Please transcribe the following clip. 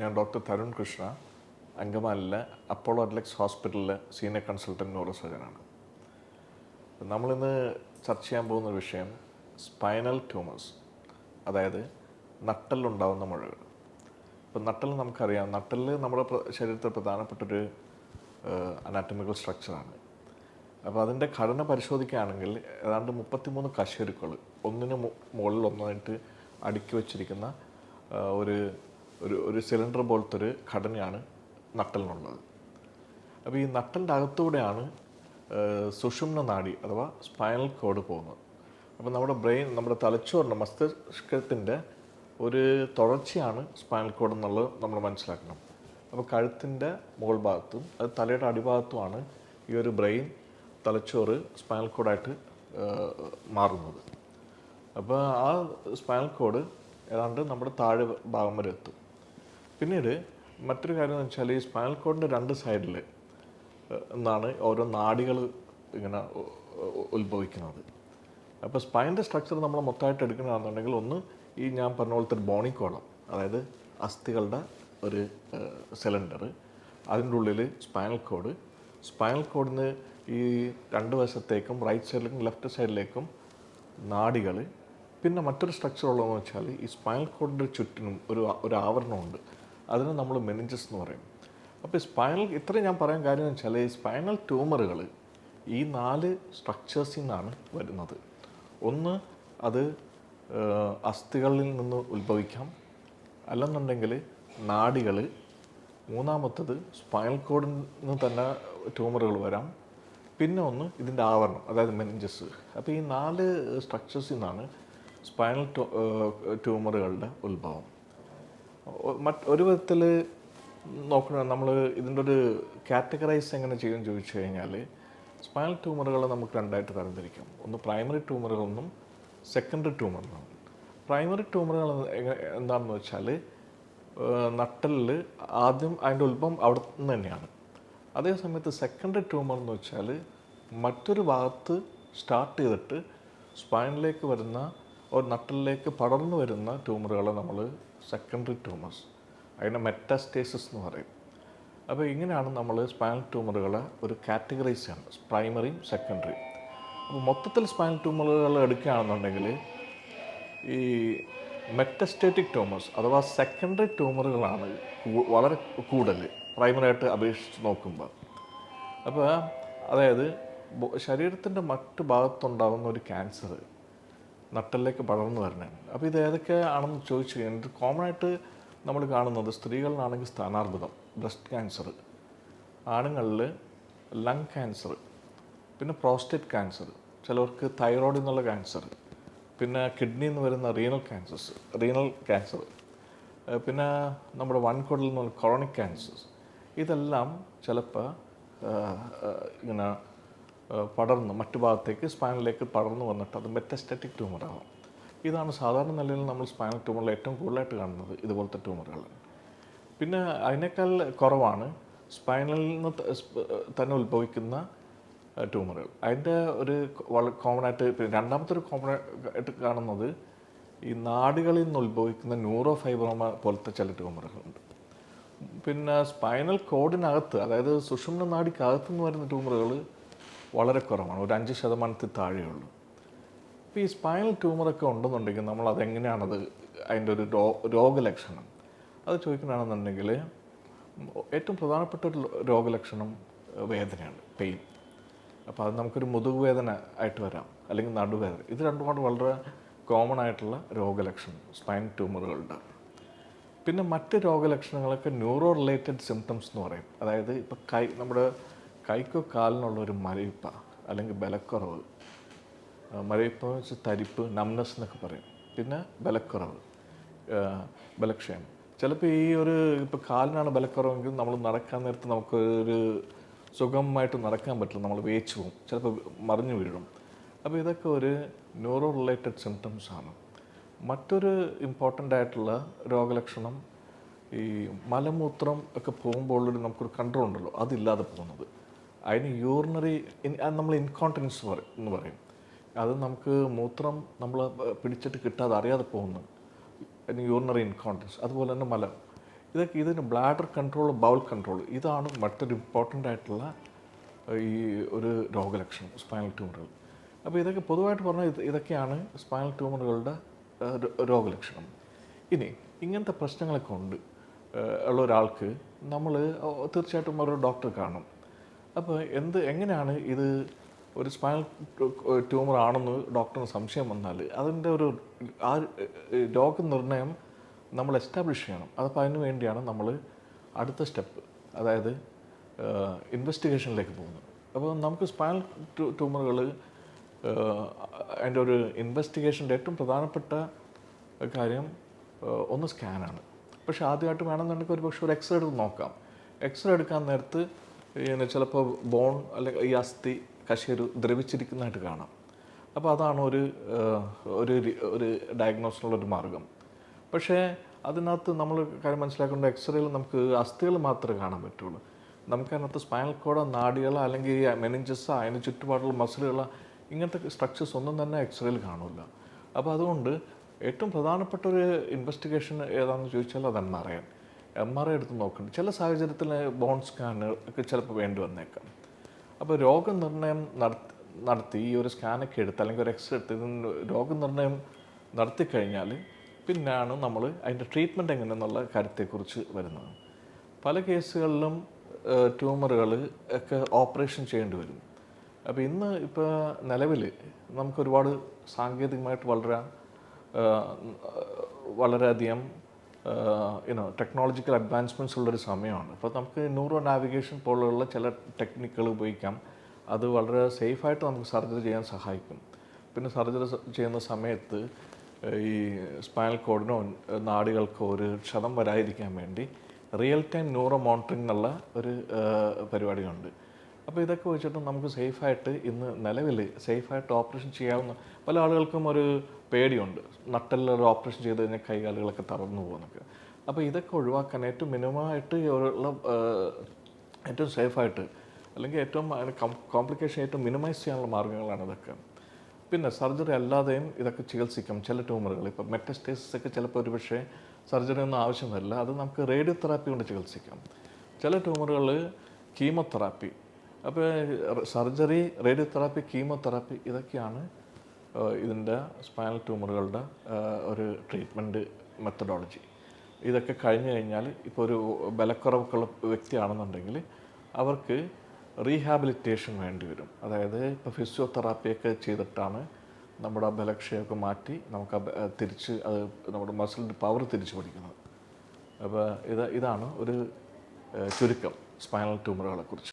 ഞാൻ ഡോക്ടർ തരുൺ കൃഷ്ണ അങ്കമാലിലെ Apollo Adlux ഹോസ്പിറ്റലിലെ സീനിയർ കൺസൾട്ടന്റ് ന്യൂറോ സർജനാണ് നമ്മളിന്ന് ചർച്ച ചെയ്യാൻ പോകുന്ന വിഷയം സ്പൈനൽ ട്യൂമേഴ്സ് അതായത് നട്ടലുണ്ടാവുന്ന മുഴകൾ. ഇപ്പം നട്ടൽ നമുക്കറിയാം നട്ടൽ നമ്മുടെ ശരീരത്തിൽ പ്രധാനപ്പെട്ടൊരു അനാറ്റമിക്കൽ സ്ട്രക്ചറാണ് അപ്പോൾ അതിന്റെ ഘടന പരിശോധിക്കുകയാണെങ്കിൽ ഏതാണ്ട് മുപ്പത്തിമൂന്ന് കശേരുക്കൾ ഒന്നിന് മുകളിൽ ഒന്നായിട്ട് അടുക്കി വച്ചിരിക്കുന്ന ഒരു ഒരു ഒരു സിലിണ്ടർ പോലത്തെ ഒരു ഘടനയാണ് നട്ടലിനുള്ളത്. അപ്പോൾ ഈ നട്ടലിന്റെ അകത്തൂടെയാണ് സുഷുമ്ന നാഡി അഥവാ സ്പൈനൽ കോഡ് പോകുന്നത്. അപ്പോൾ നമ്മുടെ ബ്രെയിൻ നമ്മുടെ തലച്ചോറിന്റെ മസ്തിഷ്കത്തിന്റെ ഒരു തുടർച്ചയാണ് സ്പൈനൽ കോഡ് എന്നുള്ളത് നമ്മൾ മനസ്സിലാക്കണം. അപ്പോൾ കഴുത്തിന്റെ മുകൾ ഭാഗത്തും അത് തലയുടെ അടിഭാഗത്തുമാണ് ഈ ഒരു ബ്രെയിൻ തലച്ചോറ് സ്പൈനൽ കോഡായിട്ട് മാറുന്നത്. അപ്പോൾ ആ സ്പൈനൽ കോഡ് ഏതാണ്ട് നമ്മുടെ താഴെ ഭാഗം വരെ എത്തും. പിന്നീട് മറ്റൊരു കാര്യം എന്ന് വെച്ചാൽ ഈ സ്പൈനൽ കോഡിന്റെ രണ്ട് സൈഡിൽ എന്നാണ് ഓരോ നാടികൾ ഇങ്ങനെ ഉത്ഭവിക്കുന്നത്. അപ്പോൾ സ്പൈന്റെ സ്ട്രക്ചർ നമ്മൾ മൊത്തമായിട്ട് എടുക്കണമെന്നുണ്ടെങ്കിൽ ഒന്ന് ഈ ഞാൻ പറഞ്ഞ പോലത്തെ ഒരു ബോണിക്കോളം അതായത് അസ്ഥികളുടെ ഒരു സിലിണ്ടർ അതിന്റെ ഉള്ളിൽ സ്പൈനൽ കോഡ് സ്പൈനൽ കോഡിന് ഈ രണ്ട് വശത്തേക്കും റൈറ്റ് സൈഡിലേക്കും ലെഫ്റ്റ് സൈഡിലേക്കും നാടികൾ പിന്നെ മറ്റൊരു സ്ട്രക്ചർ ഉള്ളതെന്ന് വെച്ചാൽ ഈ സ്പൈനൽ കോഡിന്റെ ചുറ്റിനും ഒരു ഒരു ആവരണമുണ്ട്. അതിന് നമ്മൾ മെനിഞ്ചസ് എന്ന് പറയും. അപ്പോൾ സ്പൈനൽ ഇത്രയും ഞാൻ പറയാൻ കാര്യം എന്ന് വെച്ചാൽ ഈ സ്പൈനൽ ട്യൂമറുകൾ ഈ നാല് സ്ട്രക്ചേഴ്സിൽ നിന്നാണ് വരുന്നത്. ഒന്ന് അത് അസ്ഥികളിൽ നിന്ന് ഉത്ഭവിക്കാം. അല്ലെന്നുണ്ടെങ്കിൽ നാടികൾ മൂന്നാമത്തത് സ്പൈനൽ കോഡിൽ നിന്ന് തന്നെ ട്യൂമറുകൾ വരാം. പിന്നെ ഒന്ന് ഇതിന്റെ ആവരണം അതായത് മെനിഞ്ചസ് അപ്പോൾ ഈ നാല് സ്ട്രക്ചേഴ്സിൽ നിന്നാണ് സ്പൈനൽ ട്യൂമറുകളുടെ ഉത്ഭവം. ഒരു വിധത്തിൽ നോക്കണ നമ്മൾ ഇതിന്റെ ഒരു കാറ്റഗറൈസ് എങ്ങനെ ചെയ്യുമെന്ന് ചോദിച്ചു കഴിഞ്ഞാൽ സ്പൈനൽ ട്യൂമറുകൾ നമുക്ക് രണ്ടായിട്ട് തരംതിരിക്കാം. ഒന്ന് പ്രൈമറി ട്യൂമറുകളെന്നും സെക്കൻഡറി ട്യൂമറുകളും പ്രൈമറി ട്യൂമറുകൾ എന്താണെന്ന് വെച്ചാൽ നട്ടലിൽ ആദ്യം അതിന്റെ ഉത്ഭവം അവിടെ നിന്ന് തന്നെയാണ്. അതേ സമയത്ത് സെക്കൻഡറി ട്യൂമർ എന്ന് വെച്ചാൽ മറ്റൊരു ഭാഗത്ത് സ്റ്റാർട്ട് ചെയ്തിട്ട് സ്പൈനിലേക്ക് വരുന്ന ഒരു നട്ടലിലേക്ക് പടർന്നു വരുന്ന ട്യൂമറുകളെ നമ്മൾ സെക്കൻഡറി ട്യൂമേഴ്സ് അതിനെ മെറ്റാസ്റ്റേസിസ് എന്ന് പറയും. അപ്പോൾ ഇങ്ങനെയാണ് നമ്മൾ സ്പൈനൽ ട്യൂമറുകളെ ഒരു കാറ്റഗറൈസ് ചെയ്യുന്നത് പ്രൈമറിയും സെക്കൻഡറിയും അപ്പോൾ മൊത്തത്തിൽ സ്പൈനൽ ട്യൂമറുകൾ എടുക്കുകയാണെന്നുണ്ടെങ്കിൽ ഈ മെറ്റസ്റ്റേറ്റിക് ട്യൂമേഴ്സ് അഥവാ സെക്കൻഡറി ട്യൂമറുകളാണ് വളരെ കൂടുതൽ പ്രൈമറി ആയിട്ട് അപേക്ഷിച്ച് നോക്കുമ്പോൾ. അപ്പോൾ അതായത് ശരീരത്തിന്റെ മറ്റു ഭാഗത്തുണ്ടാകുന്ന ഒരു ക്യാൻസർ നട്ടലിലേക്ക് പടർന്നു വരണേ. അപ്പോൾ ഇത് ഏതൊക്കെ ആണെന്ന് ചോദിച്ചു കഴിഞ്ഞാൽ കോമൺ ആയിട്ട് നമ്മൾ കാണുന്നത് സ്ത്രീകളിലാണെങ്കിൽ സ്ഥാനാർബുദം ബ്രസ്റ്റ് ക്യാൻസർ ആണുങ്ങളിൽ ലങ് ക്യാൻസർ പിന്നെ പ്രോസ്റ്റേറ്റ് ക്യാൻസർ ചിലവർക്ക് തൈറോയ്ഡ് എന്നുള്ള ക്യാൻസർ പിന്നെ കിഡ്നി എന്ന് വരുന്ന റീനൽ ക്യാൻസേഴ്സ് റീനൽ ക്യാൻസർ പിന്നെ നമ്മുടെ വൻകുടലിൽ നിന്നുള്ള കൊറോണിക് ക്യാൻസേഴ്സ് ഇതെല്ലാം ചിലപ്പോൾ ഇങ്ങനെ പടർന്ന് മറ്റു ഭാഗത്തേക്ക് സ്പൈനലിലേക്ക് പടർന്നു വന്നിട്ട് അത് മെറ്റസ്റ്റാറ്റിക് ട്യൂമർ ആവാം ഇതാണ് സാധാരണ നിലയിൽ നമ്മൾ സ്പൈനൽ ട്യൂമറിൽ ഏറ്റവും കൂടുതലായിട്ട് കാണുന്നത് ഇതുപോലത്തെ ട്യൂമറുകൾ. പിന്നെ അതിനേക്കാൾ കുറവാണ് സ്പൈനലിൽ നിന്ന് തന്നെ ഉത്ഭവിക്കുന്ന ട്യൂമറുകൾ. അതിന്റെ ഒരു കോമൺ ആയിട്ട് രണ്ടാമത്തെ ഒരു കോമൺ ആയിട്ട് കാണുന്നത് ഈ നാടുകളിൽ നിന്ന് ഉത്ഭവിക്കുന്ന ന്യൂറോ ഫൈബ്രോമ പോലത്തെ ചില ട്യൂമറുകളുണ്ട്. പിന്നെ സ്പൈനൽ കോഡിനകത്ത് അതായത് സുഷുമ്ന നാടിക്കകത്തുനിന്ന് വരുന്ന ട്യൂമറുകൾ വളരെ കുറവാണ്. ഒരു അഞ്ച് ശതമാനത്തിൽ താഴെയുള്ളൂ അപ്പോൾ ഈ സ്പൈനൽ ട്യൂമറൊക്കെ ഉണ്ടെന്നുണ്ടെങ്കിൽ നമ്മൾ അതെങ്ങനെയാണത് അതിന്റെ ഒരു രോഗലക്ഷണം? അത് ചോദിക്കുകയാണെന്നുണ്ടെങ്കിൽ ഏറ്റവും പ്രധാനപ്പെട്ട ഒരു രോഗലക്ഷണം വേദനയാണ് പെയിൻ. അപ്പോൾ അത് നമുക്കൊരു മുതുകുവേദന ആയിട്ട് വരാം അല്ലെങ്കിൽ നടുവേദന. ഇത് രണ്ടുമാണ് വളരെ കോമൺ ആയിട്ടുള്ള രോഗലക്ഷണം സ്പൈൻ ട്യൂമറുകളുടെ. പിന്നെ മറ്റ് രോഗലക്ഷണങ്ങളൊക്കെ ന്യൂറോ റിലേറ്റഡ് സിംറ്റംസ് എന്ന് പറയും. അതായത് ഇപ്പോൾ കൈ നമ്മുടെ കൈക്കോ കാലിനുള്ള ഒരു മരയിപ്പ അല്ലെങ്കിൽ ബലക്കുറവ്. മരയിപ്പ തരിപ്പ് നംനസ് എന്നൊക്കെ പറയും. പിന്നെ ബലക്കുറവ് ബലക്ഷയം. ചിലപ്പോൾ ഈ ഒരു ഇപ്പോൾ കാലിനാണ് ബലക്കുറവെങ്കിൽ നമ്മൾ നടക്കാൻ നേരത്ത് നമുക്ക് ഒരു സുഖമായിട്ട് നടക്കാൻ പറ്റില്ല നമ്മൾ വേച്ചു പോകും ചിലപ്പോൾ മറിഞ്ഞു വീഴും. അപ്പോൾ ഇതൊക്കെ ഒരു ന്യൂറോ റിലേറ്റഡ് സിംറ്റംസ് ആണ്. മറ്റൊരു ഇമ്പോർട്ടന്റ് ആയിട്ടുള്ള രോഗലക്ഷണം ഈ മലമൂത്രം ഒക്കെ പോകുമ്പോൾ നമുക്കൊരു കൺട്രോൾ ഉണ്ടല്ലോ അതില്ലാതെ പോകുന്നത്. അതിന് യൂറിനറി നമ്മൾ ഇൻകോണ്ടിനൻസ് എന്ന് പറയും അത് നമുക്ക് മൂത്രം നമ്മൾ പിടിച്ചിട്ട് കിട്ടാതെ അറിയാതെ പോകുന്നു. യൂറിനറി ഇൻകോണ്ടിനൻസ് അതുപോലെ തന്നെ മലം. ഇതൊക്കെ ഇതിന് ബ്ലാഡർ കൺട്രോൾ ബൗൾ കൺട്രോൾ ഇതാണ് മറ്റൊരു ഇമ്പോർട്ടന്റ് ആയിട്ടുള്ള ഈ ഒരു രോഗലക്ഷണം സ്പൈനൽ ട്യൂമറുകൾ അപ്പോൾ ഇതൊക്കെ പൊതുവായിട്ട് പറഞ്ഞാൽ ഇത് ഇതൊക്കെയാണ് സ്പൈനൽ ട്യൂമറുകളുടെ രോഗലക്ഷണം. ഇനി ഇങ്ങനത്തെ പ്രശ്നങ്ങളൊക്കെ ഉണ്ട്. ഉള്ള ഒരാൾക്ക് നമ്മൾ തീർച്ചയായിട്ടും ഒരു ഡോക്ടറെ കാണും. അപ്പോൾ എന്ത് എങ്ങനെയാണ് ഇത് ഒരു സ്പൈനൽ ട്യൂമർ ആണെന്ന് ഡോക്ടറിന് സംശയം വന്നാൽ അതിന്റെ ഒരു ആ രോഗനിർണയം നമ്മൾ എസ്റ്റാബ്ലിഷ് ചെയ്യണം. അതപ്പോൾ അതിന് വേണ്ടിയാണ് നമ്മൾ അടുത്ത സ്റ്റെപ്പ് അതായത് ഇൻവെസ്റ്റിഗേഷനിലേക്ക് പോകുന്നത്. അപ്പോൾ നമുക്ക് സ്പൈനൽ ട്യൂമറുകൾ അതിന്റെ ഒരു ഇൻവെസ്റ്റിഗേഷന്റെ ഏറ്റവും പ്രധാനപ്പെട്ട കാര്യം ഒന്ന് സ്കാനാണ്. പക്ഷേ ആദ്യമായിട്ട് വേണമെന്നുണ്ടെങ്കിൽ ഒരു പക്ഷേ ഒരു എക്സ്റേ എടുത്ത് നോക്കാം. എക്സ്റേ എടുക്കാൻ നേരത്ത് ഇങ്ങനെ ചിലപ്പോൾ ബോൺ അല്ലെങ്കിൽ ഈ അസ്ഥി കശേരു ദ്രവിച്ചിരിക്കുന്നതായിട്ട് കാണാം. അപ്പോൾ അതാണ് ഒരു ഒരു ഒരു ഡയഗ്നോസിനുള്ള ഒരു മാർഗം. പക്ഷേ അതിനകത്ത് നമ്മൾ കാര്യം മനസ്സിലാക്കേണ്ട എക്സ്റേയിൽ നമുക്ക് അസ്ഥികൾ മാത്രമേ കാണാൻ പറ്റുള്ളൂ. നമുക്കതിനകത്ത് സ്പൈനൽ കോഡോ നാടികളോ അല്ലെങ്കിൽ മെനിഞ്ചസ് അതിന് ചുറ്റുപാടുള്ള മസിലുകളോ ഇങ്ങനത്തെ സ്ട്രക്ചേഴ്സ് ഒന്നും തന്നെ എക്സ്റേയിൽ കാണില്ല അപ്പോൾ അതുകൊണ്ട് ഏറ്റവും പ്രധാനപ്പെട്ട ഒരു ഇൻവെസ്റ്റിഗേഷൻ ഏതാണെന്ന് ചോദിച്ചാൽ അത് എം ആർ ഐ എടുത്ത് നോക്കുന്നുണ്ട് ചില സാഹചര്യത്തിൽ ബോൺ സ്കാനർ ഒക്കെ ചിലപ്പോൾ വേണ്ടി വന്നേക്കാം. അപ്പോൾ രോഗനിർണയം നടത്തി നടത്തി ഈ ഒരു സ്കാനൊക്കെ എടുത്ത് അല്ലെങ്കിൽ ഒരു എക്സ്റേ എടുത്ത് രോഗനിർണയം നടത്തി കഴിഞ്ഞാൽ പിന്നെയാണ് നമ്മൾ അതിന്റെ ട്രീറ്റ്മെന്റ് എങ്ങനെയെന്നുള്ള കാര്യത്തെക്കുറിച്ച് വരുന്നത്. പല കേസുകളിലും ട്യൂമറുകൾ ഒക്കെ ഓപ്പറേഷൻ ചെയ്യേണ്ടി വരും. അപ്പോൾ ഇന്ന് ഇപ്പോൾ നിലവിൽ നമുക്ക് ഒരുപാട് സാങ്കേതികമായിട്ട് വളരെ വളരെയധികം യുനോ ടെക്നോളജിക്കൽ അഡ്വാൻസ്മെന്റ്സ് ഉള്ളൊരു സമയമാണ്. അപ്പോൾ നമുക്ക് ന്യൂറോ നാവിഗേഷൻ പോലുള്ള ചില ടെക്നിക്കുകൾ ഉപയോഗിക്കാം. അത് വളരെ സേഫായിട്ട് നമുക്ക് സർജറി ചെയ്യാൻ സഹായിക്കും. പിന്നെ സർജറി ചെയ്യുന്ന സമയത്ത് ഈ സ്പൈനൽ കോഡിനോ നാടുകൾക്കോ ഒരു ക്ഷതം വരാതിരിക്കാൻ വേണ്ടി റിയൽ ടൈം ന്യൂറോ മോണിറ്ററിംഗ് എന്നുള്ള ഒരു പരിപാടിയുണ്ട്. അപ്പോൾ ഇതൊക്കെ വെച്ചിട്ട് നമുക്ക് സേഫായിട്ട് ഇന്ന് നിലവിൽ സേഫായിട്ട് ഓപ്പറേഷൻ ചെയ്യാവുന്ന പല ആളുകൾക്കും ഒരു പേടിയുണ്ട്. നട്ടെല്ലാം ഒരു ഓപ്പറേഷൻ ചെയ്ത് കഴിഞ്ഞാൽ കൈകാലുകളൊക്കെ തറന്നു പോകുന്നൊക്കെ. അപ്പോൾ ഇതൊക്കെ ഒഴിവാക്കാൻ ഏറ്റവും മിനിമമായിട്ട് ഉള്ള ഏറ്റവും സേഫായിട്ട് അല്ലെങ്കിൽ ഏറ്റവും കോംപ്ലിക്കേഷൻ ഏറ്റവും മിനിമൈസ് ചെയ്യാനുള്ള മാർഗങ്ങളാണ് ഇതൊക്കെ. പിന്നെ സർജറി അല്ലാതെയും ഇതൊക്കെ ചികിത്സിക്കാം ചില ട്യൂമറുകൾ ഇപ്പോൾ മെറ്റസ്റ്റേസിസ് ഒക്കെ ചിലപ്പോൾ ഒരു പക്ഷേ സർജറി ഒന്നും ആവശ്യം വരില്ല അത് നമുക്ക് റേഡിയോ തെറാപ്പി കൊണ്ട് ചികിത്സിക്കാം. ചില ട്യൂമറുകൾ കീമോതെറാപ്പി അപ്പോൾ സർജറി റേഡിയോ തെറാപ്പി കീമോതെറാപ്പി ഇതൊക്കെയാണ് ഇതിന്റെ സ്പൈനൽ ട്യൂമറുകളുടെ ഒരു ട്രീറ്റ്മെന്റ് മെത്തഡോളജി. ഇതൊക്കെ കഴിഞ്ഞു കഴിഞ്ഞാൽ ഇപ്പോൾ ഒരു ബലക്കുറവൊക്കെയുള്ള വ്യക്തിയാണെന്നുണ്ടെങ്കിൽ അവർക്ക് റീഹാബിലിറ്റേഷൻ വേണ്ടി വരും. അതായത് ഇപ്പോൾ ഫിസിയോതെറാപ്പിയൊക്കെ ചെയ്തിട്ടാണ് നമ്മുടെ ആ ബലക്ഷയമൊക്കെ മാറ്റി നമുക്ക് തിരിച്ച് അത് നമ്മുടെ മസിലിന്റെ പവർ തിരിച്ചു പിടിക്കുന്നത് അപ്പോൾ ഇത് ഇതാണ് ഒരു ചുരുക്കം സ്പൈനൽ ട്യൂമറുകളെ കുറിച്ച്